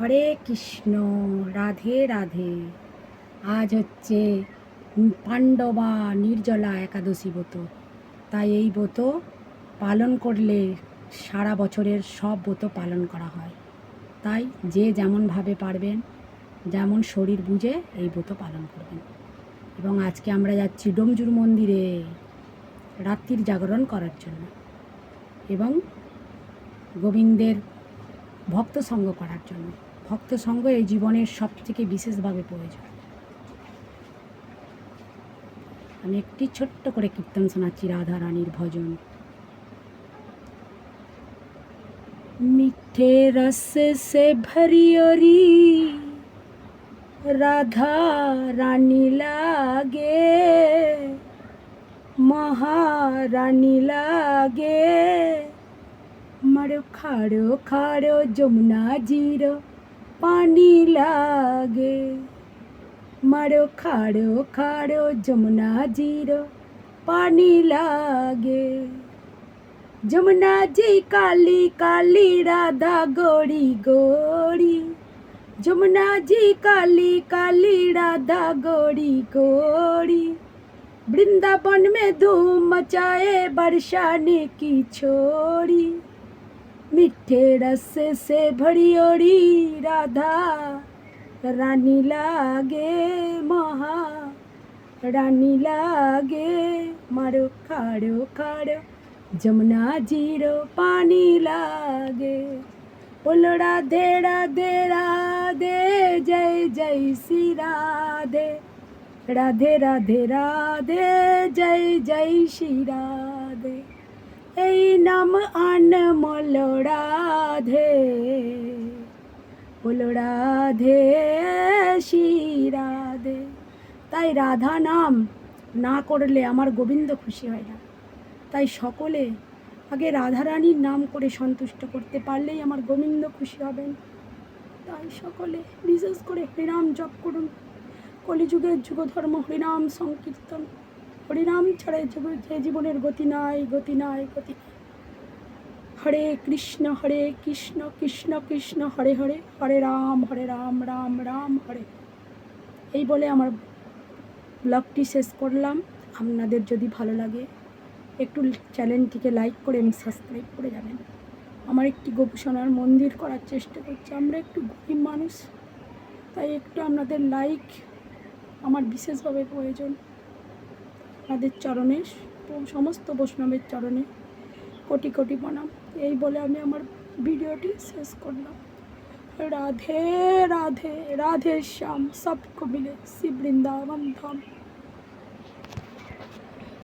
হরে কৃষ্ণ, রাধে রাধে। আজ হচ্ছে পাণ্ডবা নির্জলা একাদশী ব্রত। তাই এই ব্রত পালন করলে সারা বছরের সব ব্রত পালন করা হয়। তাই যে যেমনভাবে পারবেন, যেমন শরীর বুঝে এই ব্রত পালন করবেন। এবং আজকে আমরা যাচ্ছি ডোমজুর মন্দিরে রাত্রির জাগরণ করার জন্য। এবং গোবিন্দের ভক্ত সঙ্গ করার জন্য। ভক্ত সঙ্গ এই জীবনের সব থেকে বিশেষভাবে প্রয়োজন। আমি একটি ছোট্ট করে কীর্তন শোনাচ্ছি রাধা রানীর ভজন। মিঠে রস সে ভরিয়রি রাধা রানী লাগে, মহারানী লাগে। মারো খাড়ো খাড়ো যমুনা জিরো પાણી લાગે મારો ખાડો ખાડો જમુના જીરો પાણી લાગે જમુનાજી કાલી કાલી રાધા ગોરી ગોરી જમુનાજી કાલી કાલી રાધા ગોરી ગોરી वृंदावन में धूम मचाए वर्षा ने की छोड़ी मिठे रस से भरी ओड़ी राधा। रानी लागे महा। रानी लागे, मारो, खाड़ो खाड़ो। जमुना ज़ीरो पानी लागे। बोलो राधे राधे राधे। जय जय श्री राधे। राधे राधे राधे। जय जय श्री राधे। এই নাম আনমল রাধে, বলো রাধে রাধে। তাই রাধা নাম না করলে আমার গোবিন্দ খুশি হয় না। তাই সকলে আগে রাধারানীর নাম করে সন্তুষ্ট করতে পারলেই আমার গোবিন্দ খুশি হবেন। তাই সকলে বিশেষ করে হরিনাম জপ করুন। কলিযুগের যুগধর্ম হরিনাম সংকীর্তন। হরিনাম ছাড়া যে জীবনের গতি নাই গতি নাই, গতি হরে কৃষ্ণ হরে কৃষ্ণ কৃষ্ণ কৃষ্ণ, হরে হরে হরে রাম হরে রাম রাম রাম, হরে। এই বলে আমার ব্লগটি শেষ করলাম। আপনাদের যদি ভালো লাগে, একটু চ্যানেলটিকে লাইক করে এবং সাবস্ক্রাইব করে যাবেন। আমার একটি গোপসোনার মন্দির করার চেষ্টা করছি। আমরা একটু গরিব মানুষ, তাই একটু আপনাদের লাইক আমার বিশেষভাবে প্রয়োজন। আপনাদের চরণে, সমস্ত বৈষ্ণবের চরণে কোটি কোটি প্রণাম। এই বলে আমি আমার ভিডিওটি শেষ করলাম। রাধে রাধে রাধে শ্যাম। সবকো কবিলে শ্রী বৃন্দাবন ধাম।